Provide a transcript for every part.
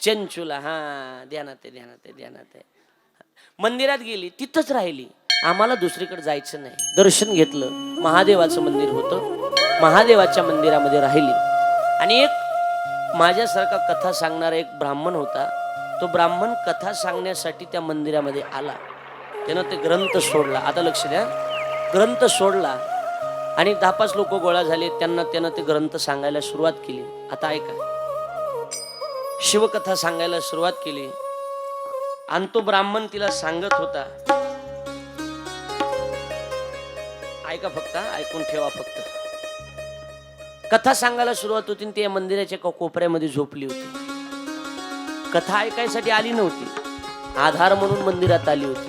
चंचुला हा ध्यानात आहे ध्यानात आहे ध्यानात आहे. मंदिरात गेली तिथंच राहिली. आम्हाला दुसरीकडे जायचं नाही. दर्शन घेतलं महादेवाचं मंदिर होतं. महादेवाच्या मंदिरामध्ये राहिली. आणि एक माझ्यासारखा कथा सांगणारा एक ब्राह्मण होता. तो ब्राह्मण कथा सांगण्यासाठी त्या मंदिरामध्ये आला. त्यानं ते ग्रंथ सोडला. आता लक्ष द्या. ग्रंथ सोडला. आणि दहा पाच लोक गोळा झाले. त्यांना त्यानं ते ग्रंथ सांगायला सुरुवात केली. आता ऐका. शिवकथा सांगायला सुरुवात केली. आणि तो ब्राह्मण तिला सांगत होता ऐका फक्त ऐकून ठेवा फक्त. कथा सांगायला सुरुवात होती आणि ती या मंदिराच्या कोपऱ्यामध्ये झोपली होती. कथा ऐकायसाठी आली नव्हती. आधार म्हणून मंदिरात आली होती.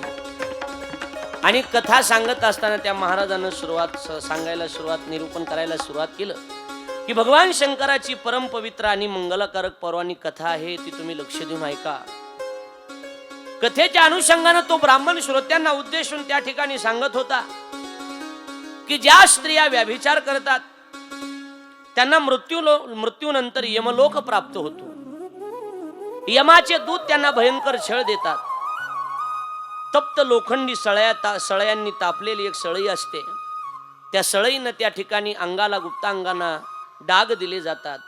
आणि कथा सांगत असताना त्या महाराजांना सुरुवात सांगायला सुरुवात निरूपण करायला सुरुवात केलं. की भगवान शंकराची परम पवित्र आणि मंगलकारक पर्वानी कथा आहे ती तुम्ही लक्ष देऊन ऐका. कथेच्या अनुषंगानं तो ब्राह्मण श्रोत्यांना उद्देशून त्या ठिकाणी सांगत होता की ज्या स्त्रिया व्याभिचार करतात त्यांना मृत्यू मृत्यूनंतर यमलोक प्राप्त होतो. यमाचे दूत त्यांना भयंकर छळ देतात. तप्त लोखंडी सळया ता सळयांनी तापलेली एक सळई असते. त्या सळईनं त्या ठिकाणी अंगाला गुप्तांगांना डाग दिले जातात.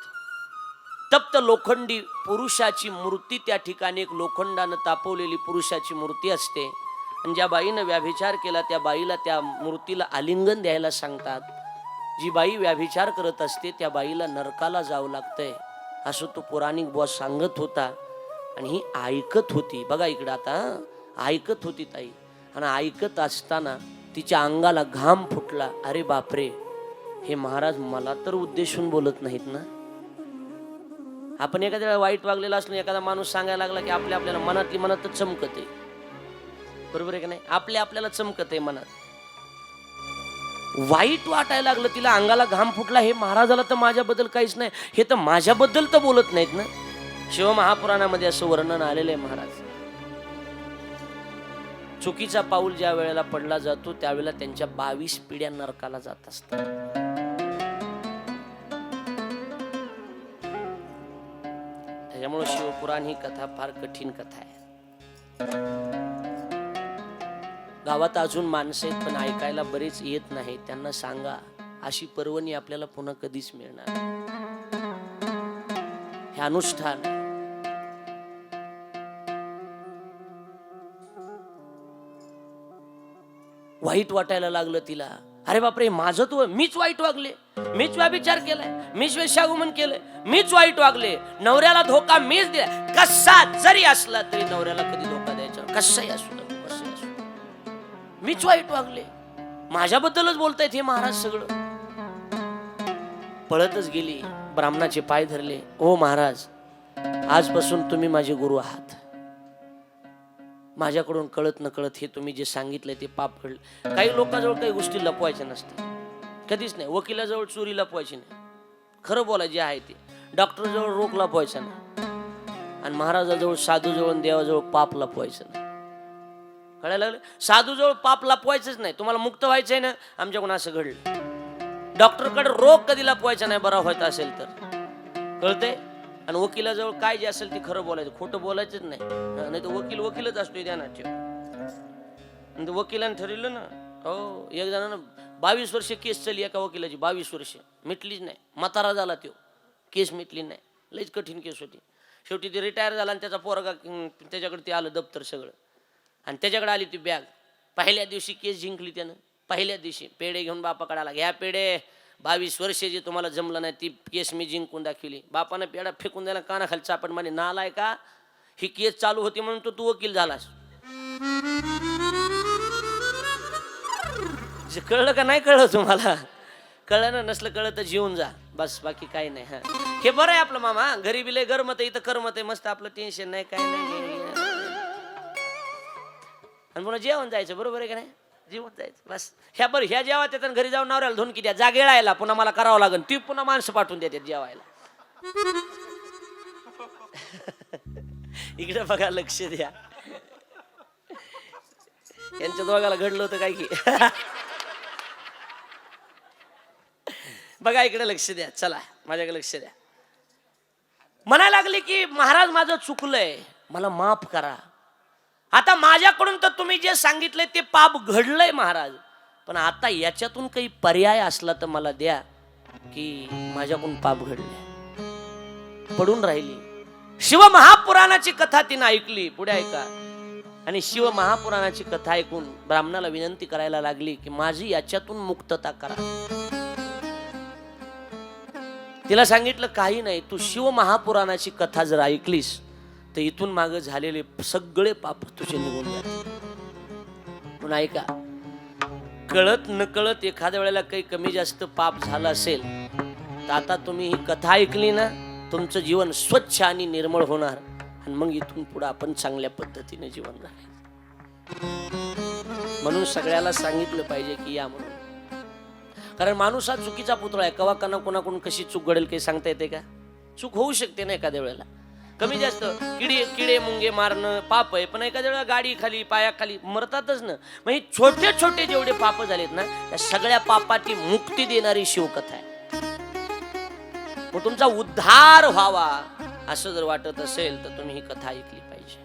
तप्त लोखंडी पुरुषाची मूर्ती त्या ठिकाणी एक लोखंडानं तापवलेली पुरुषाची मूर्ती असते. आणि ज्या बाईनं व्याभिचार केला त्या बाईला त्या मूर्तीला आलिंगन द्यायला सांगतात. जी बाई व्याभिचार करत असते त्या बाईला नरकाला जावं लागतंय असं तो पौराणिक बॉस सांगत होता. आणि ही ऐकत होती. बघा इकडं आता ऐकत होती ताई. आणि ऐकत असताना तिच्या अंगाला घाम फुटला. अरे बापरे! हे महाराज मला तर उद्देशून बोलत नाहीत ना. आपण एखाद्या वेळेला वाईट वागलेला असलो एखादा माणूस सांगायला लागला की आपल्या आपल्याला मनातली मनात चमकत. आहे बरोबर आहे का नाही? आपल्या आपल्याला चमकत आहे मनात. वाईट वाटायला लागलं तिला अंगाला घाम फुटला हे महाराजाला तर माझ्याबद्दल काहीच नाही. हे तर माझ्याबद्दल तर बोलत नाहीत ना. शिवमहापुराणामध्ये असं वर्णन आलेलं आहे महाराज. चुकीचा पाऊल ज्या वेळेला पडला जातो त्यावेळेला त्यांच्या बावीस पिढ्या नरकाला जात असतात. पुराण ही कथा फार कठीण कथा आहे. गावात अजून माणसं आहेत पण ऐकायला बरेच येत नाही. त्यांना सांगा अशी पर्वणी आपल्याला पुन्हा कधीच मिळणार हे अनुष्ठान. वाईट वाटायला लागलं तिला. अरे बापरे माझं तू मीच वाईट वागले. मीच व्याभिचार केलाय. मीच वेशागमन केलंय. मीच वाईट वागले. नवऱ्याला धोका मीच दिला कसा जरी असला तरी नवऱ्याला कधी धोका द्यायचा कसाही असू असू मीच वाईट वागले. माझ्याबद्दलच बोलतायत हे महाराज सगळं. पळतच गेली. ब्राह्मणाचे पाय धरले. ओ महाराज आजपासून तुम्ही माझे गुरु आहात. माझ्याकडून कळत न कळत हे तुम्ही जे सांगितलंय ते पाप घडलं. काही लोकांजवळ काही गोष्टी लपवायच्या नसतात कधीच नाही. वकिलाजवळ चोरी लपवायची नाही. खरं बोला जे आहे ते. डॉक्टरजवळ रोग लपवायचा नाही. आणि महाराजाजवळ साधूजवळ देवाजवळ पाप लपवायचं नाही. कळायला लागलं? साधूजवळ पाप लपवायचंच नाही. तुम्हाला मुक्त व्हायचंय ना? आमच्याकडून असं घडलं. डॉक्टरकडे रोग कधी लपवायचा नाही? बरा व्हायचा असेल तर. कळतंय? आणि वकिलाजवळ काय जे असेल ते खरं बोलायचं. खोटं बोलायचंच नाही. नाही तर वकील वकीलच असतो ध्यानात ठेव आणि वकिलाने ठरवलं ना हो एक जणानं बावीस वर्ष केस चालली एका वकिलाची बावीस वर्ष. मिटलीच नाही. म्हातारा झाला तो केस मिटली नाही. लईच कठीण केस होती. शेवटी ते रिटायर झाला आणि त्याचा पोरगा त्याच्याकडे ते आलं दप्तर सगळं. आणि त्याच्याकडे आली ती बॅग पहिल्या दिवशी केस जिंकली त्यानं. पहिल्या दिवशी पेढे घेऊन बापाकडे आला. घ्या पेढे. बावीस वर्षे जे तुम्हाला जमलं नाही ती केस मी जिंकून दाखवली. बापानं पेढा फेकून द्यायला कानाखाली चापट माने नालाय का? ही केस चालू होती म्हणून तो तू वकील झालास. कळलं का नाही कळलं तुम्हाला? कळलं ना नसलं कळलं तर जीवन जा. बस बाकी काही नाही हा. हे बरं आहे आपलं मामा घरी बिले गरमत आहे इथं करमत आहे. मस्त आपलं टेन्शन नाही काय नाही. आणि पुन्हा जेवण जायचं बरोबर आहे का नाही? जीवन जायचं. बस. ह्या बरं ह्या जेव्हा येतात घरी जाऊन नवऱ्याला धुनकी द्या. जा गिळायला पुन्हा मला करावं लागेल ती पुन्हा माणसं पाठवून देतात जेवायला. इकडे बघा लक्ष द्या. यांच्या दोघाला घडलं होतं काय की? बघा इकडे लक्ष द्या. चला माझ्याकडे लक्ष द्या. म्हणायला लागले की महाराज माझं चुकलंय. मला माफ करा. आता माझ्याकडून तर तुम्ही जे सांगितलंय ते पाप घडलंय महाराज. पण आता याच्यातून काही पर्याय असला तर मला द्या की माझ्याकडून पाप घडले. पडून राहिली. शिव महापुराणाची कथा तिनं ऐकली. पुढे ऐका. आणि शिव महापुराणाची कथा ऐकून ब्राह्मणाला विनंती करायला लागली की माझी याच्यातून मुक्तता करा. तिला सांगितलं काही नाही. तू शिव महापुराणाची कथा जर ऐकलीस तर इथून मागं झालेले सगळे पाप तुझे निघून जातील ऐका कळत नकळत एखाद्या वेळेला काही कमी जास्त पाप झालं असेल तर आता तुम्ही ही कथा ऐकली ना तुमचं जीवन स्वच्छ आणि निर्मळ होणार आणि मग इथून पुढे आपण चांगल्या पद्धतीने जीवन राहायचं म्हणून सगळ्याला सांगितलं पाहिजे की या म्हणून. कारण माणूस हा चुकीचा पुतळा आहे. कवा कना कोणाकडून कशी चूक घडेल काही सांगता येते का? चूक होऊ शकते ना एखाद्या वेळेला. कमी जास्त. किडे किडे मुंगे मारणं पाप आहे पण एखाद्या वेळेला गाडी खाली पायाखाली मरतातच ना. मग हे छोटे छोटे जेवढे पाप झालेत ना त्या सगळ्या पापाची मुक्ती देणारी शिवकथा आहे. मग तुमचा उद्धार व्हावा असं जर वाटत असेल तर तुम्ही ही कथा ऐकली पाहिजे.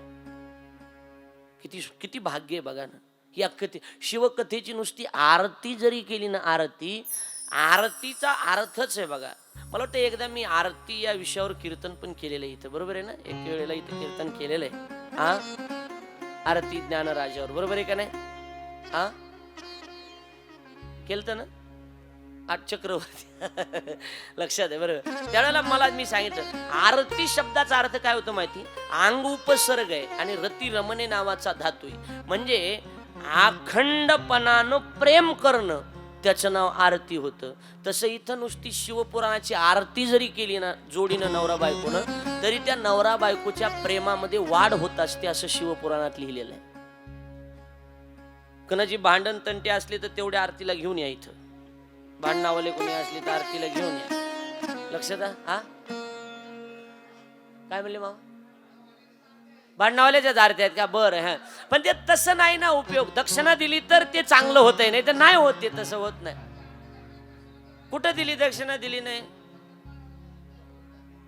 किती किती भाग्य आहे बघा ना. या कथे शिवकथेची नुसती आरती जरी केली ना आरती आरतीचा अर्थच आहे बघा. मला वाटतं एकदा मी आरती या विषयावर कीर्तन पण केलेलं आहे इथं. बरोबर आहे ना? एक वेळेला इथं कीर्तन केलेलं आहे. हा? आरती ज्ञानराजावर बरोबर आहे का नाही? हा? केलं ना? आठ चक्रवर्ती. लक्षात आहे बरोबर. त्यावेळेला मला मी सांगितलं आरती शब्दाचा अर्थ काय होतो माहिती? अंग उपसर्ग आहे आणि रती रमणे नावाचा धातू आहे. म्हणजे अखंडपणानं प्रेम करणं त्याचं नाव आरती होतं. तसं इथं नुसती शिवपुराणाची आरती जरी केली ना जोडीनं नवरा बायकोनं तरी त्या नवरा बायकोच्या प्रेमामध्ये वाढ होत असते असं शिवपुराणात लिहिलेलं आहे. कोणाची भांडण तंटे असले तर तेवढ्या आरतीला घेऊन या इथं. भांडणावाले कोणी असले तर आरतीला घेऊन या. लक्षात हा काय म्हणले मामा? भांडणावाल्याच्याच आरती आहेत का? बरं हा. पण ते तसं नाही ना उपयोग. दक्षिणा दिली तर ते चांगलं होतंय नाही तर नाही होत ते तसं होत नाही. कुठं दिली दक्षिणा दिली नाही?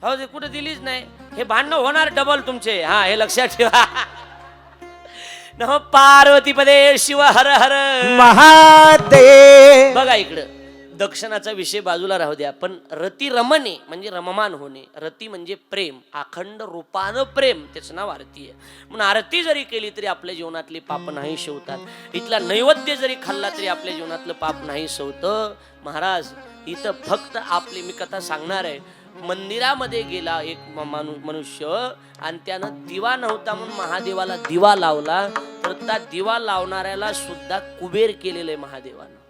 हो ते कुठं दिलीच नाही. हे भांडणं होणार डबल तुमचे. हा हे लक्षात ठेवा. नम पार्वती पदे शिव हर हर. महादेव. बघा इकडं. दक्षिणाचा विषय बाजूला राहू द्या. पण रती रमणे म्हणजे रममान होणे. रती म्हणजे प्रेम. अखंड रूपानं प्रेम. त्याचं नाव आरती आहे. म्हणून आरती जरी केली तरी आपल्या जीवनातली पाप नाही शिवतात इथला नैवेद्य जरी खाल्ला तरी आपल्या जीवनातलं पाप नाही शिवतं महाराज इथं फक्त आपली मी कथा सांगणार आहे. मंदिरामध्ये गेला एक माणूस माणू मनुष्य आणि त्यानं दिवा नव्हता म्हणून महादेवाला दिवा लावला. तर त्या दिवा लावणाऱ्याला सुद्धा कुबेर केलेलं आहे महादेवानं.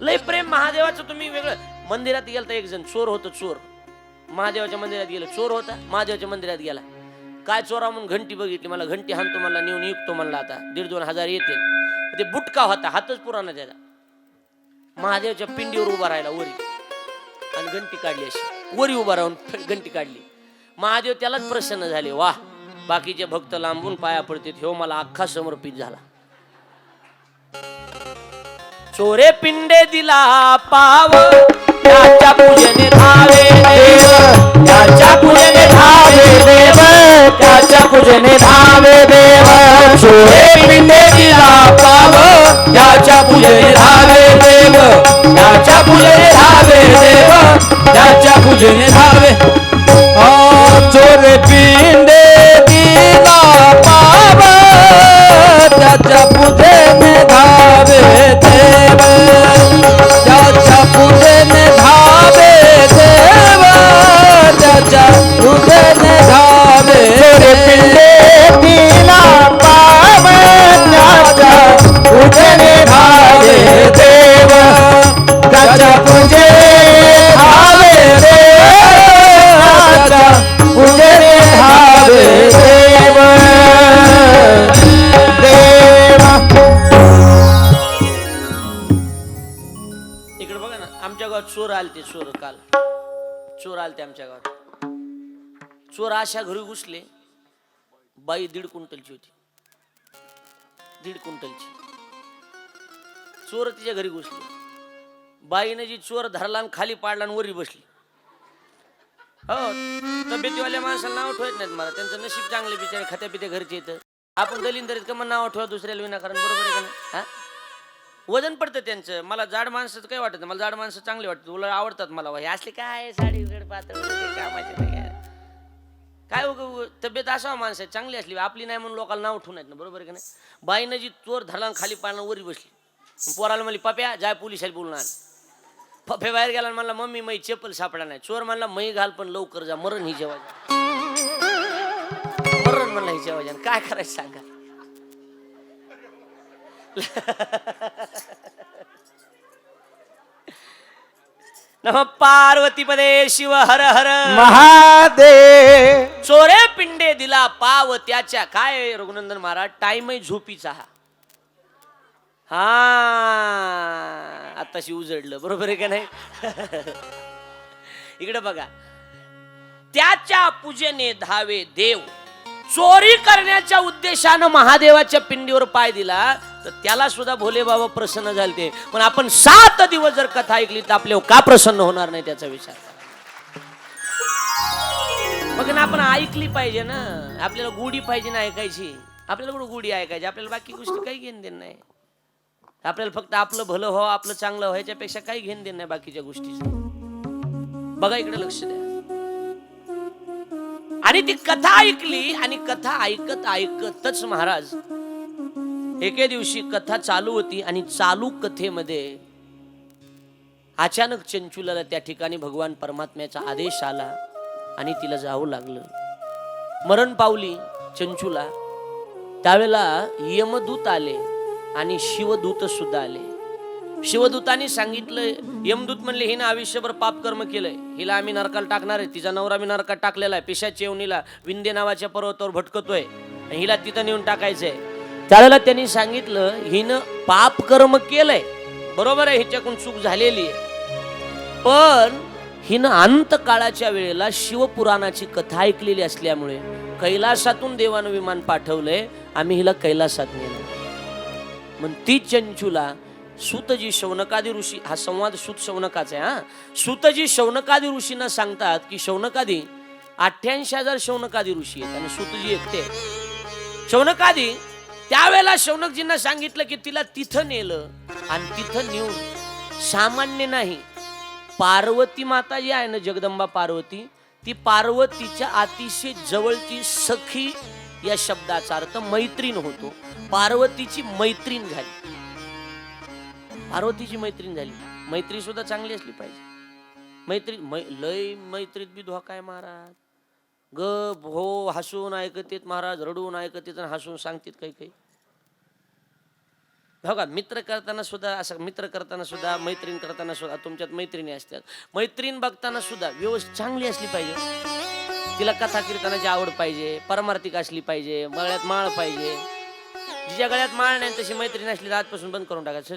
लय प्रेम महादेवाचं तुम्ही वेगळं मंदिरात गेलं तर एक जण चोर होतो चोर. महादेवाच्या मंदिरात गेलं चोर होता महादेवाच्या मंदिरात गेला. काय चोरा म्हणून घंटी बघितली मला घंटी हाणतो मला नेऊन युक्तो म्हणला आता दीड दोन हजार येते ते बुटका होता हातच पुराणा त्याचा. महादेवाच्या पिंडीवर उभा राहिला वरी. आणि घंटी काढली अशी. वरी उभा राहून घंटी काढली. महादेव त्यालाच प्रसन्न झाले. वा बाकीचे भक्त लांबून पाया पडतात हो मला अख्खा समर्पित झाला. चोरे पिंडे दिला पाव. त्याच्या पूजेने धावे देव. त्याच्या पूजेने धावे देव. त्याच्या पूजने धावे देव. चोरे पिंडे दिला पाव. त्याच्या पूजने धावे देव. त्याच्या पूजने धावे देव. त्याच्या पूजने धावे. चोरे पिंडे आमच्या गावात चोर आलते चोर काल. चोर आलते आमच्या गावात. चोर अशा घरी घुसले बाई दीड क्विंटलची होती. दीड क्विंटलची. चोर तिच्या घरी घुसले. बाईने जी चोर धरला आणि खाली पाडला आणि वरी बसली. हो तब्येतीवाल्या माणसाला नाव ठेवत नाहीत मला. त्यांचं नशीब चांगले बिचारे खात्या पित्या घरचे येतं आपण दलिंदरीत का मग नाव ठेवा दुसऱ्याला विनाकारण. बरोबर आहे का नाही? हा? वजन पडतं त्यांचं. मला जाड माणसाचं काय वाटत नाही. मला जाड माणसं चांगली वाटतात. उलट आवडतात मला. हे असले काय साडी उघड पातळ वगैरे कामाचे नाही काय. काय उग उग- तब्येत असावं माणसं चांगली असली. आपली नाही म्हणून लोकांना नाव ठेवून ना. बरोबर आहे का नाही? बाईनं जी चोर धरला आणि खाली पाळणं वरी बसली. पोराला म्हणली पप्या जाय पोलिसाला बोलणार आण. पप्पे बाहेर गेला आणि म्हणला मम्मी मै चप्पल सापडा नाही. चोर म्हणला मै घाल पण लवकर जा. मरण ही जेव्हा मरण म्हणला ही जेव्हा काय करायचं सांगा? नम पार्वती पदे शिव हर हर. महादेव. चोरे पिंडे दिला पाव त्याच्या. काय रघुनंदन महाराज? टाइम आहे झोपीचा हा. हा आताशी उजडलं. बरोबर आहे का नाही? इकडे बघा. त्याच्या पूजेने धावे देव. चोरी करण्याच्या उद्देशानं महादेवाच्या पिंडीवर पाय दिला तर त्याला सुद्धा भोले बाबा प्रसन्न झालते. पण आपण सात दिवस जर कथा ऐकली तर आपल्यावर का प्रसन्न होणार नाही त्याचा विचार? मग ना आपण ऐकली पाहिजे ना. आपल्याला गुढी पाहिजे ना ऐकायची. आपल्याला कुठं गुढी ऐकायची? आपल्याला बाकी गोष्टी काही घेणं देणं नाही. आपल्याला फक्त आपलं भलं हो आपलं चांगलं व्हायच्यापेक्षा काही घेणं देणं नाही बाकीच्या गोष्टीचं. बघा इकडे लक्ष द्या. आणि ती कथा ऐकली आणि कथा ऐकत ऐकतच महाराज एके दिवशी कथा चालू होती आणि चालू कथेमध्ये अचानक चंचुलाला त्या ठिकाणी भगवान परमात्म्याचा आदेश आला आणि तिला जावं लागलं. मरण पावली चंचुला. त्यावेळेला यमदूत आले आणि शिवदूत सुद्धा आले. शिवदूतांनी सांगितलं यमदूत म्हणले हिनं आयुष्यभर पाप कर्म केलंय. हिला आम्ही नरकाला टाकणार आहे. तिचा नवरा मी नरकात टाकलेला आहे. पेशाच्या येवणीला विंध्य नावाच्या पर्वतावर भटकतोय. हिला तिथं नेऊन टाकायचंय. त्यावेळेला त्यांनी सांगितलं हिनं पाप कर्म केलंय. बरोबर आहे हिच्याकडून चूक झालेली आहे. पण हिनं अंतकाळाच्या वेळेला शिवपुराणाची कथा ऐकलेली असल्यामुळे कैलासातून देवानं विमान पाठवलंय. आम्ही हिला कैलासात नेलं मग ती चंचुला सुतजी शौनकादी ऋषी हा संवाद सुत शौनकाचा आहे हा. सुतजी शौनकादी ऋषींना सांगतात की शौनकादी अठ्ठ्याऐंशी हजार शौनकादी ऋषी आहेत आणि सुतजी एकटे शौनकादी त्यावेळेला शौनकजींना सांगितलं की तिला तिथं नेलं आणि तिथं नेऊन सामान्य नाही पार्वती माता जी आहे ना जगदंबा पार्वती ती पार्वतीच्या अतिशय जवळची सखी या शब्दाचा अर्थ मैत्रीण होतो. पार्वतीची मैत्रीण झाली. पार्वतीची मैत्रीण झाली. मैत्री सुद्धा चांगली असली पाहिजे. मैत्री मै लय मैत्रीत बी धोका आहे महाराज. ग हो हसून ऐकतेत महाराज रडून ऐकतेत आणि हसून सांगतेत काही काही. हो बघा मित्र करताना सुद्धा असं मित्र करताना सुद्धा मैत्रीण करताना सुद्धा तुमच्यात मैत्रिणी असतात. मैत्रीण बघताना सुद्धा व्यवस्थित चांगली असली पाहिजे. तिला कथा कीर्तनाची आवड पाहिजे परमार्थिक असली पाहिजे मळ्यात माळ पाहिजे. जिच्या गळ्यात माळ नाही तशी मैत्रीण असली तर आजपासून बंद करून टाकायचं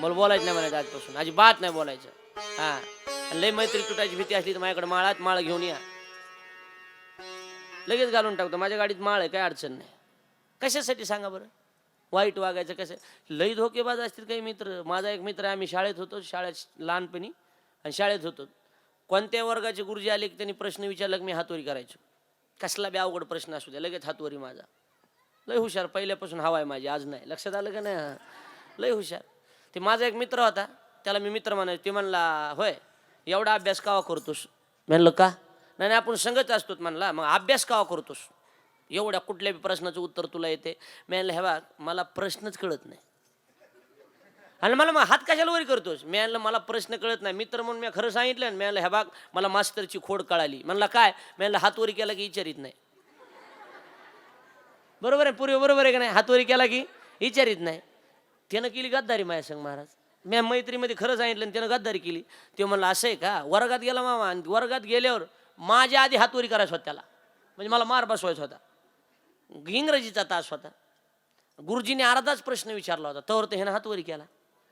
मला बोलायचं नाही म्हणायचं आजपासून. अजिबात नाही बोलायचं. हा. लय मैत्री तुटायची भीती असली तर माझ्याकडे माळात माळ घेऊन या. लगेच घालून टाकतो. माझ्या गाडीत माळ आहे काय अडचण नाही. कशासाठी सांगा बरं? वाईट वागायचं कसं? लई धोकेबाज असतील काही मित्र. माझा एक मित्र आहे आम्ही शाळेत होतो शाळेत लहानपणी. आणि शाळेत होतो. कोणत्या वर्गाचे गुरुजी आले की त्यांनी प्रश्न विचारला की मी हातवरी करायचो? कसला बी अवघड प्रश्न असू द्या लगेच हातवरी माझा. लय हुशार पहिल्यापासून हवा आहे माझी आज नाही. लक्षात आलं का नाही? हा. लय हुशार. ते माझा एक मित्र होता त्याला मी मित्र म्हणायचो. ते म्हणला होय एवढा अभ्यास कावा करतोस? म्हणलं का? नाही नाही, आपण संगत असतो म्हणला मग अभ्यास कावा करतोस? एवढ्या कुठल्याही प्रश्नाचं उत्तर तुला येते? मी म्हणलं हे बघ मला प्रश्नच कळत नाही. आणि मला मग हात कशाला वरी करतोस? मी आणलं मला प्रश्न कळत नाही. मित्र म्हणून मी खरं सांगितलं आणि मी आणलं हे बाग मला मास्तरची खोड कळाली. म्हणला काय? मी आणलं हात वरी केला की विचारित नाही. बरोबर आहे पूर्वी बरोबर आहे का नाही? हातवरी केला की? विचारित नाही. त्यानं केली गद्दारी माझ्या संग महाराज. मी मैत्रीमध्ये खरं सांगितलं आणि त्यानं गद्दारी केली. ते म्हणलं असं आहे का? वर्गात गेला मामा आणि वर्गात गेल्यावर माझ्या आधी हातवरी करायचं होता त्याला. म्हणजे मला मार बसवायचा होता. इंग्रजीचा तास होता. गुरुजीने अर्धाच प्रश्न विचारला होता. तर ह्यानं हातवरी केला.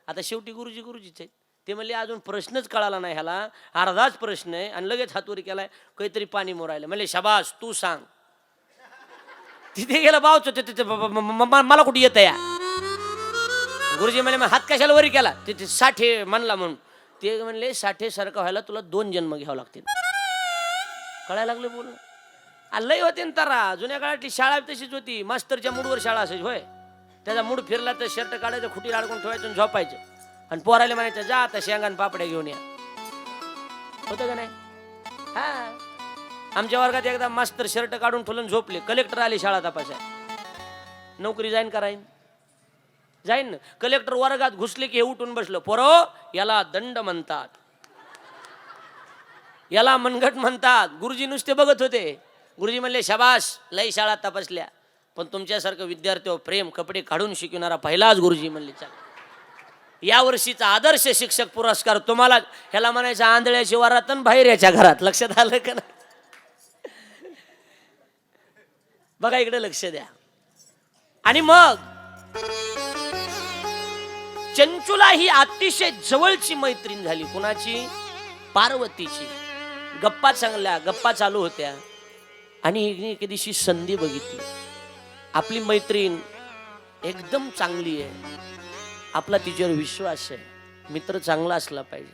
आता शेवटी गुरुजी गुरुजीच आहेत. ते म्हणले अजून प्रश्नच कळाला नाही ह्याला. अर्धाच प्रश्न आहे आणि लगेच हातवरी केलाय. काहीतरी पाणी मोरायला. म्हणले शबास तू सांग. तिथे गेला बावच तिथे मला कुठे येत या? गुरुजी म्हणले मग हात कशाला वरी केला? तिथे साठे म्हणला म्हणून. ते म्हणले साठे सारखं व्हायला तुला दोन जन्म घ्यावं लागतील. कळायला लागले बोल लय होते ना तारा. जुन्या काळातली शाळा तशीच होती. मास्तरच्या मूडवर शाळा असायची होय. त्याचा मूड फिरला तर शर्ट काढायचं खुटी अडकून ठेवायचं आणि झोपायचं. आणि पोरायला म्हणायचं जा आता शेंगान पापड्या घेऊन या. होतं का नाही? हा. आमच्या वर्गात एकदा मास्तर शर्ट काढून ठेवलं झोपले. कलेक्टर आले शाळा तपासाय नोकरी जाईन करायन जाईन ना. कलेक्टर वर्गात घुसले की हे उठून बसलं. पोरो याला दंड म्हणतात. याला मनगट म्हणतात. गुरुजी नुसते बघत होते. गुरुजी म्हणले शबाश लई शाळा तपासल्या. पण तुमच्यासारखं विद्यार्थी हो, प्रेम कपडे काढून शिकवणारा पहिलाच गुरुजी म्हणले चला. या वर्षीचा आदर्श शिक्षक पुरस्कार तुम्हाला ह्याला म्हणायचं आंधळ्याची वरात बाहेर याच्या घरात. लक्षात आलं का नाही? बघा इकडे लक्ष द्या. आणि मग चंचुला ही अतिशय जवळची मैत्रीण झाली. कुणाची? पार्वतीची. गप्पा चांगल्या गप्पा चालू होत्या. आणि हिने एके दिवशी संधी बघितली. आपली मैत्रीण एकदम चांगली आहे. आपला तिच्यावर विश्वास आहे. मित्र चांगला असला पाहिजे.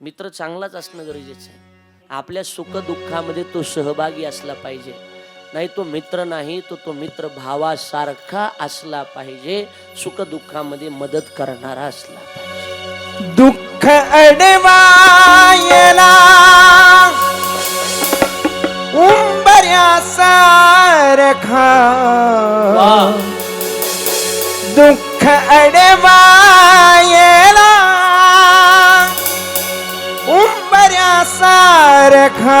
मित्र चांगलाच असणं गरजेचं आहे. आपल्या सुखदुःखामध्ये तो सहभागी असला पाहिजे. नाही तो मित्र नाही तो तो मित्र भावासारखा असला पाहिजे सुख दुःखामध्ये मदत करणारा असला पाहिजे. दुःख अडवायला उंबऱ्या सारखा. वा. दुःख अडवायला उंबऱ्या सारखा.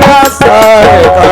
गारव्यासारखा